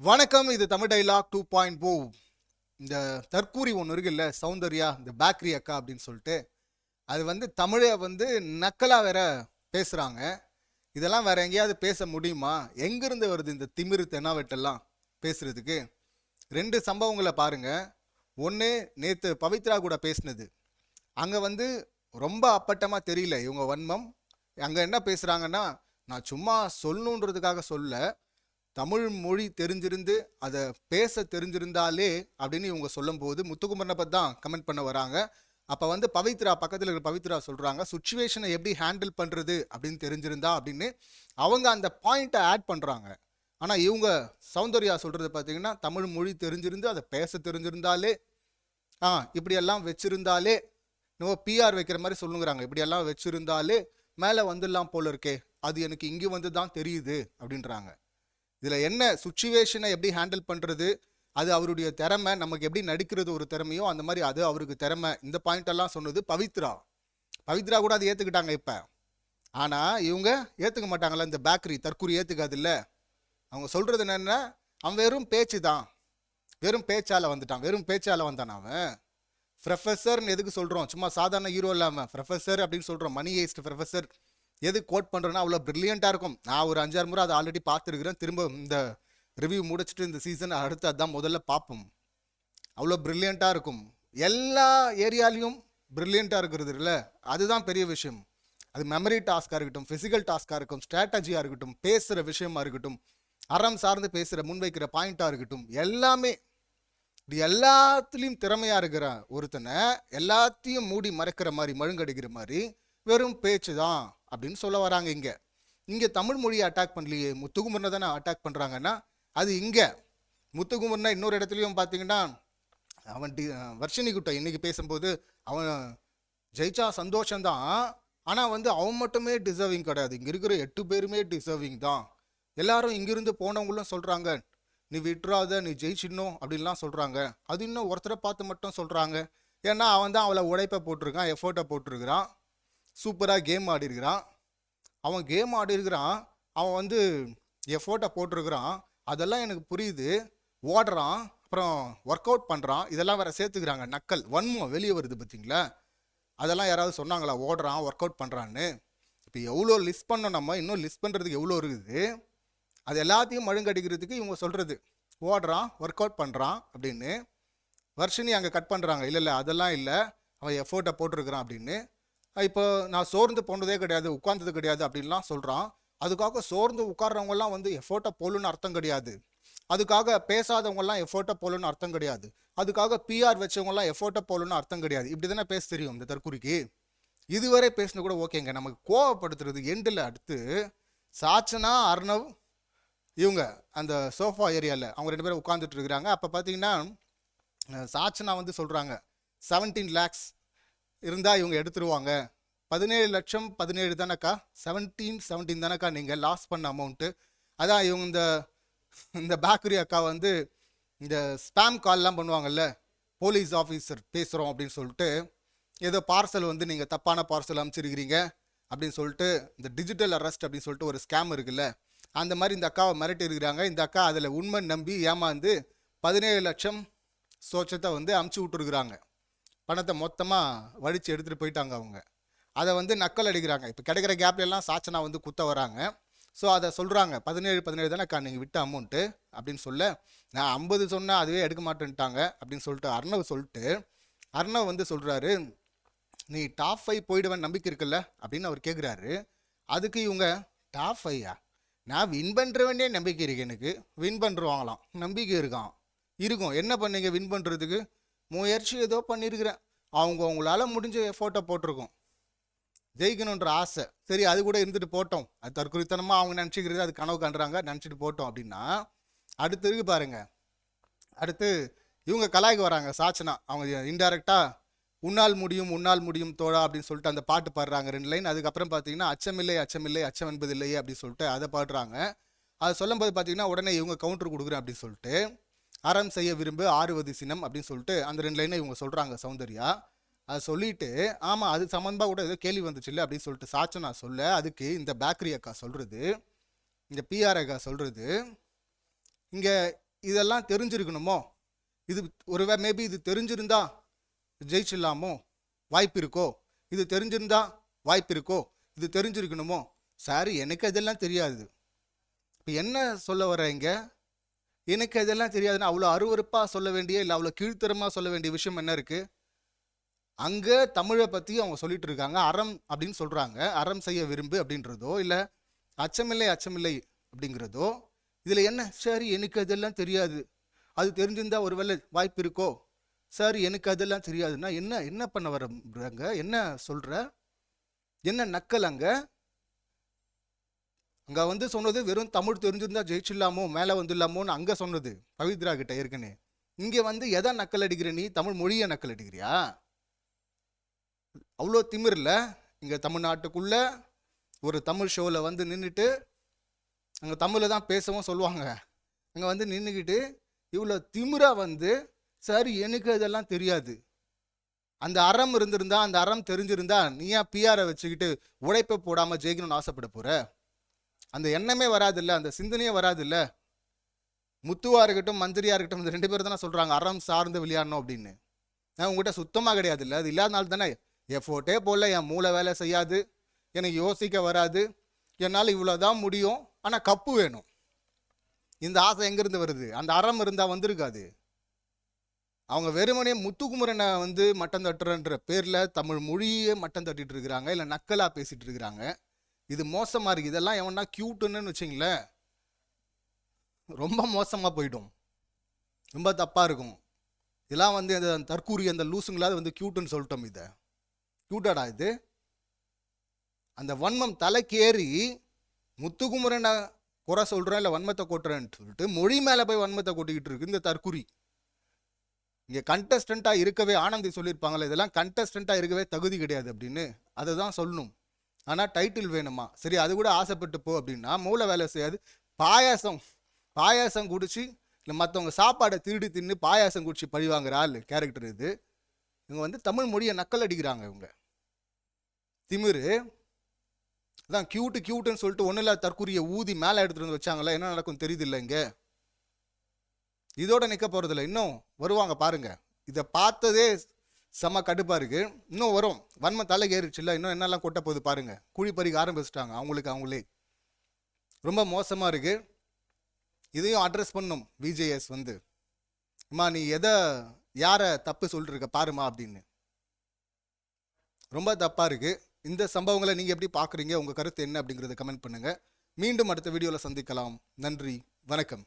வணக்கம் இது Tamil dialogue two point O. இந்த தற்கூரி ஒன்று இருக்குல்ல சௌந்தர்யா இந்த பேக்கரி அக்கா அப்படின்னு சொல்லிட்டு அது வந்து தமிழை வந்து நக்கலாக வேற பேசுகிறாங்க இதெல்லாம் வேற எங்கேயாவது பேச முடியுமா? எங்கேருந்து வருது இந்த திமிரு தென்னாவெட்டெல்லாம் பேசுறதுக்கு? ரெண்டு சம்பவங்களை பாருங்க. ஒன்று நேற்று பவித்ரா கூட பேசினது. அங்கே வந்து ரொம்ப அப்பட்டமாக தெரியல இவங்க வன்மம். அங்கே என்ன பேசுகிறாங்கன்னா நான் சும்மா சொல்லணுன்றதுக்காக சொல்ல தமிழ் மொழி தெரிஞ்சிருந்து அதை பேச தெரிஞ்சிருந்தாலே அப்படின்னு இவங்க சொல்லும்போது முத்துக்குமரனை பற்றி தான் கமெண்ட் பண்ண வராங்க. அப்போ வந்து பவித்ரா பக்கத்தில் இருக்கிற பவித்ரா சொல்கிறாங்க சுச்சுவேஷனை எப்படி ஹேண்டில் பண்ணுறது அப்படின்னு தெரிஞ்சிருந்தா அப்படின்னு அவங்க அந்த பாயிண்ட்டை ஆட் பண்ணுறாங்க ஆனால் இவங்க சௌந்தர்யா சொல்கிறது பார்த்தீங்கன்னா தமிழ் மொழி தெரிஞ்சிருந்து அதை பேச தெரிஞ்சிருந்தாலே ஆ இப்படியெல்லாம் வச்சிருந்தாலே நம்ம பிஆர் வைக்கிற மாதிரி சொல்லுங்கிறாங்க இப்படியெல்லாம் வச்சுருந்தாலே மேலே வந்துடலாம் போல இருக்கே அது எனக்கு இங்கே வந்து தான் தெரியுது அப்படின்றாங்க. இதில் என்ன சுச்சுவேஷனை எப்படி ஹேண்டில் பண்ணுறது அது அவருடைய திறமை நமக்கு எப்படி நடிக்கிறது ஒரு திறமையோ அந்த மாதிரி அது அவருக்கு திறமை. இந்த பாயிண்டெல்லாம் சொன்னது பவித்ரா. பவித்ரா கூட அதை ஏற்றுக்கிட்டாங்க இப்போ. ஆனால் இவங்க ஏற்றுக்க மாட்டாங்களா இந்த பேக்கரி. தற்கூரி ஏற்றுக்காது இல்லை. அவங்க சொல்கிறது என்னென்னா அவன் வெறும் பேச்சு தான். வெறும் பேச்சால் வந்துட்டான். வெறும் பேச்சால் வந்தான் அவன். ப்ரொஃபஸர்னு எதுக்கு சொல்கிறோம் சும்மா சாதாரண ஹீரோ இல்லாமல் ப்ரொஃபஸர் அப்படின்னு சொல்கிறோம் மணி ஏஸ்ட் ப்ரொஃபஸர் எது கோட் பண்ணுறேன்னா அவ்வளோ ப்ரில்லியண்ட்டாக இருக்கும். நான் ஒரு அஞ்சாறு முறை அதை ஆல்ரெடி பார்த்துருக்குறேன். திரும்ப இந்த ரிவ்யூ முடிச்சுட்டு இந்த சீசன் அடுத்து அதான் முதல்ல பார்ப்போம். அவ்வளோ ப்ரில்லியண்ட்டாக இருக்கும். எல்லா ஏரியாலையும் ப்ரில்லியண்ட்டாக இருக்கிறது இல்லை? அதுதான் பெரிய விஷயம். அது மெமரி டாஸ்க்காக இருக்கட்டும் ஃபிசிக்கல் டாஸ்க்காக இருக்கட்டும் ஸ்ட்ராட்டஜியாக இருக்கட்டும் பேசுகிற விஷயமா இருக்கட்டும் அறம் சார்ந்து பேசுகிற முன்வைக்கிற பாயிண்ட்டாக இருக்கட்டும் எல்லாமே இப்படி எல்லாத்துலேயும் திறமையாக இருக்கிற ஒருத்தனை எல்லாத்தையும் மூடி மறைக்கிற மாதிரி மழுங்கடிக்கிற மாதிரி வெறும் பேச்சு தான் அப்படின்னு சொல்ல வராங்க இங்கே. இங்கே தமிழ் மொழியை அட்டாக் பண்ணலையே. முத்துகுமரனை தானே அட்டாக் பண்ணுறாங்கன்னா அது இங்கே. முத்துக்குமரனை இன்னொரு இடத்துலையும் பார்த்தீங்கன்னா அவன் டி வர்ஷினி குட்டை இன்னைக்கு பேசும்போது அவன் ஜெயிச்சா சந்தோஷம்தான் ஆனால் வந்து அவன் மட்டுமே டிசர்விங் கிடையாது. இங்கே இருக்கிற எட்டு பேருமே டிசர்விங் தான். எல்லாரும் இங்கிருந்து போனவங்களும் சொல்கிறாங்க நீ விட்டுறாத நீ ஜெயிச்சிடணும் அப்படின்லாம் சொல்கிறாங்க அது இன்னும் ஒருத்தரை பார்த்து மட்டும் சொல்கிறாங்க ஏன்னா அவன் தான் அவளை உழைப்பை போட்டிருக்கான் எஃபோர்ட்டை போட்டிருக்கிறான். சூப்பராக கேம் ஆடிருக்கிறான். அவன் கேம் ஆடிருக்கிறான். அவன் வந்து எஃபோர்ட்டை போட்டிருக்கிறான். அதெல்லாம் எனக்கு புரியுது. ஓடுறான். அப்புறம் ஒர்க் அவுட் பண்ணுறான் இதெல்லாம் வேறு சேர்த்துக்கிறாங்க. நக்கல். வன்மம் வெளியே வருது பார்த்தீங்களா? அதெல்லாம் யாராவது சொன்னாங்களா? ஓடுறான் ஒர்க் அவுட் பண்ணுறான்னு இப்போ எவ்வளோ லிஸ்ட் பண்ணோம் நம்ம? இன்னும் லிஸ்ட் பண்ணுறதுக்கு எவ்வளோ இருக்குது? அது எல்லாத்தையும் மழுங்கடிக்கிறதுக்கு இவங்க சொல்கிறது ஓடுறான் ஒர்க் அவுட் பண்ணுறான் அப்படின்னு. வர்ஷினி அங்கே கட் பண்ணுறாங்க இல்லை இல்லை அதெல்லாம் இல்லை. அவன் எஃபோர்ட்டை போட்டிருக்கிறான் அப்படின்னு. இப்போ நான் சோர்ந்து போனதே கிடையாது உட்கார்ந்தது கிடையாது அப்படின்லாம் சொல்கிறான் அதுக்காக சோர்ந்து உட்கார்றவங்கலாம் வந்து எஃபோர்ட்டை போலுன்னு அர்த்தம் கிடையாது. அதுக்காக பேசாதவங்கலாம் எஃபோர்ட்டை போலுன்னு அர்த்தம் கிடையாது. அதுக்காக பிஆர் வச்சவங்கலாம் எஃபோர்ட்டை போலுன்னு அர்த்தம் கிடையாது. இப்படி தானே பேச தெரியும் இந்த தற்குறிக்கு இதுவரை பேசின கூட ஓகேங்க நமக்கு கோவப்படுத்துறது எண்டில் அடுத்து சாச்சனா அர்ணவ் இவங்க அந்த சோஃபா ஏரியாவில் அவங்க ரெண்டு பேரும் உட்காந்துட்டு இருக்கிறாங்க. அப்போ பார்த்தீங்கன்னா சாச்சனா வந்து சொல்கிறாங்க செவன்டீன் லேக்ஸ் இருந்தால் இவங்க எடுத்துருவாங்க. பதினேழு லட்சம் பதினேழு தானக்கா? செவன்டீன் செவன்டீன் தானக்கா நீங்கள் லாஸ் பண்ண அமௌண்ட்டு அதான் இவங்க இந்த இந்த பேக்கரி அக்கா வந்து இந்த ஸ்பேம் கால்லாம் பண்ணுவாங்கல்ல போலீஸ் ஆஃபீஸர் பேசுகிறோம் அப்படின்னு சொல்லிட்டு ஏதோ பார்சல் வந்து நீங்கள் தப்பான பார்சல் அனுப்பிச்சிருக்கிறீங்க அப்படின்னு சொல்லிட்டு இந்த டிஜிட்டல் அரெஸ்ட் அப்படின்னு சொல்லிட்டு ஒரு ஸ்கேம் இருக்குல்ல அந்த மாதிரி இந்த அக்காவை மிரட்டி இருக்கிறாங்க. இந்த அக்கா அதில் உண்மை நம்பி ஏமாந்து பதினேழு லட்சம் சோச்சத்தை வந்து அமுச்சு விட்டுருக்குறாங்க. பணத்தை மொத்தமாக வடித்து எடுத்துகிட்டு போயிட்டாங்க அவங்க. அதை வந்து நக்கல் அடிக்கிறாங்க. இப்போ கிடைக்கிற கேப்ல எல்லாம் சாச்சனா வந்து குத்த வராங்க. ஸோ அதை சொல்கிறாங்க பதினேழு பதினேழு தானே நீங்கள் விட்ட அமௌண்ட்டு அப்படின்னு சொல்ல நான் ஐம்பது சொன்னால் அதுவே எடுக்க மாட்டேன்ட்டாங்க அப்படின்னு சொல்லிட்டு அர்ணவ் சொல்லிட்டு அர்ணவ் வந்து சொல்கிறாரு நீ டாப் ஃபைவ் போயிடுவேன் நம்பிக்கை இருக்குல்ல? அப்படின்னு அவர் கேட்குறாரு அதுக்கு இவங்க டாப் ஃபையா நான் வின் பண்ணுறவனே நம்பிக்கை இருக்கு எனக்கு. வின் பண்ணுறவாங்களாம் நம்பிக்கை இருக்கான் இருக்கும். என்ன பண்ணீங்க? வின் பண்ணுறதுக்கு முயற்சி ஏதோ பண்ணியிருக்கிறேன் அவங்க அவங்களால முடிஞ்ச எஃபோர்ட்டை போட்டிருக்கோம். ஜெயிக்கணுன்ற ஆசை. சரி அது கூட இருந்துட்டு போட்டோம். அது தற்குறித்தனமாக அவங்க நினச்சிக்கிறது அது கனவு கண்டுறாங்க நினச்சிட்டு போட்டோம் அப்படின்னா அடுத்து இருக்கு பாருங்க. அடுத்து இவங்க கலாய்க்கு வராங்க சாச்சனா. அவங்க இன்டைரக்டாக உன்னால் முடியும் உன்னால் முடியும் தோழா அப்படின்னு சொல்லிட்டு அந்த பாட்டு பாடுறாங்க ரெண்டு லைன் அதுக்கப்புறம் பார்த்தீங்கன்னா அச்சமில்லை அச்சமில்லை அச்சம் என்பது இல்லையே அப்படின்னு சொல்லிட்டு அதை பாடுறாங்க. அதை சொல்லும்போது பார்த்தீங்கன்னா உடனே இவங்க கவுண்டர் கொடுக்குறேன் அப்படின்னு சொல்லிட்டு அறம் செய்ய விரும்பு ஆறுவது சினம் அப்படின்னு சொல்லிட்டு அந்த ரெண்டு லைனை இவங்க சொல்கிறாங்க சௌந்தர்யா. அதை சொல்லிட்டு ஆமாம் அது சம்மந்தமாக கூட ஏதோ கேள்வி வந்துச்சுல்ல அப்படின்னு சொல்லிட்டு சாச்சனா சொல்ல அதுக்கு இந்த பேக்கரி அக்கா சொல்கிறது இந்த பிஆர் அக்கா சொல்கிறது இங்கே இதெல்லாம் தெரிஞ்சிருக்கணுமோ? இது ஒரு மேபி இது தெரிஞ்சிருந்தா ஜெயிச்சிடலாமோ? வாய்ப்பு இருக்கோ? இது தெரிஞ்சிருந்தா வாய்ப்பு இருக்கோ? இது தெரிஞ்சிருக்கணுமோ? சார் எனக்கு அதெல்லாம் தெரியாது. இப்போ என்ன சொல்ல வர இங்கே? எனக்கு அதெல்லாம் தெரியாதுன்னா அவ்வளோ அருவருப்பாக சொல்ல வேண்டிய இல்லை அவ்வளோ கீழ்த்தரமாக சொல்ல வேண்டிய விஷயம் என்ன இருக்குது அங்கே தமிழை பற்றி அவங்க சொல்லிட்டு இருக்காங்க. அறம் அப்படின்னு சொல்கிறாங்க அறம் செய்ய விரும்பு அப்படின்றதோ இல்லை அச்சமில்லை அச்சமில்லை அப்படிங்கிறதோ இதில் என்ன? சரி எனக்கு அதெல்லாம் தெரியாது. அது தெரிஞ்சிருந்தா ஒருவேளை வாய்ப்பு இருக்கோ? சார் எனக்கு அதெல்லாம் தெரியாதுன்னா என்ன என்ன பண்ண வர்றாங்க? என்ன சொல்கிற என்ன நக்கல் அங்கே? அங்கே வந்து சொன்னது வெறும் தமிழ் தெரிஞ்சிருந்தா ஜெயிச்சிடலாமோ மேலே வந்துடலாமோன்னு அங்கே சொன்னது பவித்ரா கிட்ட ஏற்கனவே. இங்கே வந்து எதை நக்கல் அடிக்கிற நீ? தமிழ் மொழியை நக்கல் அடிக்கிறியா? அவ்வளோ திமிரில் இங்கே தமிழ்நாட்டுக்குள்ளே ஒரு தமிழ் ஷோவில் வந்து நின்றுட்டு அங்கே தமிழில் தான் பேசவும் சொல்லுவாங்க. அங்கே வந்து நின்றுக்கிட்டு இவ்வளோ திமிரா வந்து சரி எனக்கு இதெல்லாம் தெரியாது. அந்த அறம் இருந்திருந்தா அந்த அறம் தெரிஞ்சிருந்தா நீ ஏன் பிஆரை வச்சுக்கிட்டு உழைப்பை போடாமல் ஜெயிக்கணும்னு ஆசைப்பட போகிற அந்த எண்ணமே வராதுல்ல அந்த சிந்தனையே வராதுல்ல. முத்துவா இருக்கட்டும் மந்திரியா இருக்கட்டும் இந்த ரெண்டு பேரும் தானே சொல்றாங்க அறம் சார்ந்து விளையாடணும் அப்படின்னு. நான் உங்ககிட்ட சுத்தமாக கிடையாது இல்லை அது இல்லாதனால தானே எஃபோர்ட்டே போல என் மூளை வேலை செய்யாது எனக்கு யோசிக்க வராது என்னால் இவ்வளோதான் முடியும் ஆனால் கப்பு வேணும். இந்த ஆசை எங்கேருந்து வருது? அந்த அறம் இருந்தால் வந்திருக்காது. அவங்க வெறுமனே முத்துக்குமரனை வந்து மட்டம் தட்டுறன்ற பேரில் தமிழ் மொழியே மட்டம் தட்டிட்டு இருக்கிறாங்க இல்லை நக்கலாக பேசிகிட்டு இருக்கிறாங்க. இது மோசமாக இருக்குது இதெல்லாம் எவனா க்யூட்டுன்னு வச்சிங்களேன். ரொம்ப மோசமாக போயிடும். ரொம்ப தப்பாக இருக்கும். இதெல்லாம் வந்து அந்த தற்கூரி அந்த லூசுங்களாவது வந்து க்யூட்டுன்னு சொல்லிட்டோம் இதை. க்யூட்டடா இது. அந்த வன்மம் தலைக்கேறி முத்துக்குமரனை குறை சொல்கிறேன் இல்லை வன்மத்தை கொட்டுறேன்னு சொல்லிட்டு மொழி மேலே போய் வன்மத்தை கொட்டிக்கிட்டு இருக்கு இந்த தற்குறி இங்கே கண்டஸ்டண்ட்டாக இருக்கவே ஆனந்தி சொல்லியிருப்பாங்களே இதெல்லாம் கண்டஸ்டண்ட்டாக இருக்கவே தகுதி கிடையாது அப்படின்னு. அதை தான் சொல்லணும். ஆனால் டைட்டில் வேணுமா? சரி அது கூட ஆசைப்பட்டு போ அப்படின்னா மூளை வேலை செய்யாது. பாயாசம். பாயாசம் குடிச்சு இல்லை மற்றவங்க சாப்பாடை திருடி தின்னு பாயாசம் குடிச்சு பழி வாங்குற ஆள் கேரக்டர் இது. இவங்க வந்து தமிழ் மொழியை நக்கல் அடிக்கிறாங்க இவங்க. திமிரு. அதான் கியூட்டு கியூட்டுன்னு சொல்லிட்டு ஒன்றும் இல்லாத தற்கூரிய ஊதி மேலே எடுத்துகிட்டு வந்து வச்சாங்களா? என்ன நடக்கும் தெரியுது இல்லை இங்கே. இதோட நிற்க போகிறதில்ல இன்னும் வருவாங்க பாருங்கள் இதை பார்த்ததே செம்ம கடுப்பாக இருக்குது இன்னும் வரும். வன்மை தலை ஏறிச்சுல்ல இன்னும் என்னெல்லாம் கொட்ட போகுது பாருங்கள் குழி பறிக்க ஆரம்பிச்சிட்டாங்க அவங்களுக்கு அவங்களே. ரொம்ப மோசமாக இருக்குது இதையும் அட்ரஸ் பண்ணும் விஜேஎஸ் வந்து. அம்மா நீ எதை யாரை தப்பு சொல்லிட்டு இருக்க பாருமா அப்படின்னு. ரொம்ப தப்பாக இருக்குது இந்த சம்பவங்களை நீங்கள் எப்படி பார்க்குறீங்க உங்கள் கருத்து என்ன அப்படிங்கிறத கமெண்ட் பண்ணுங்கள் மீண்டும் அடுத்த வீடியோவில் சந்திக்கலாம். நன்றி. வணக்கம்.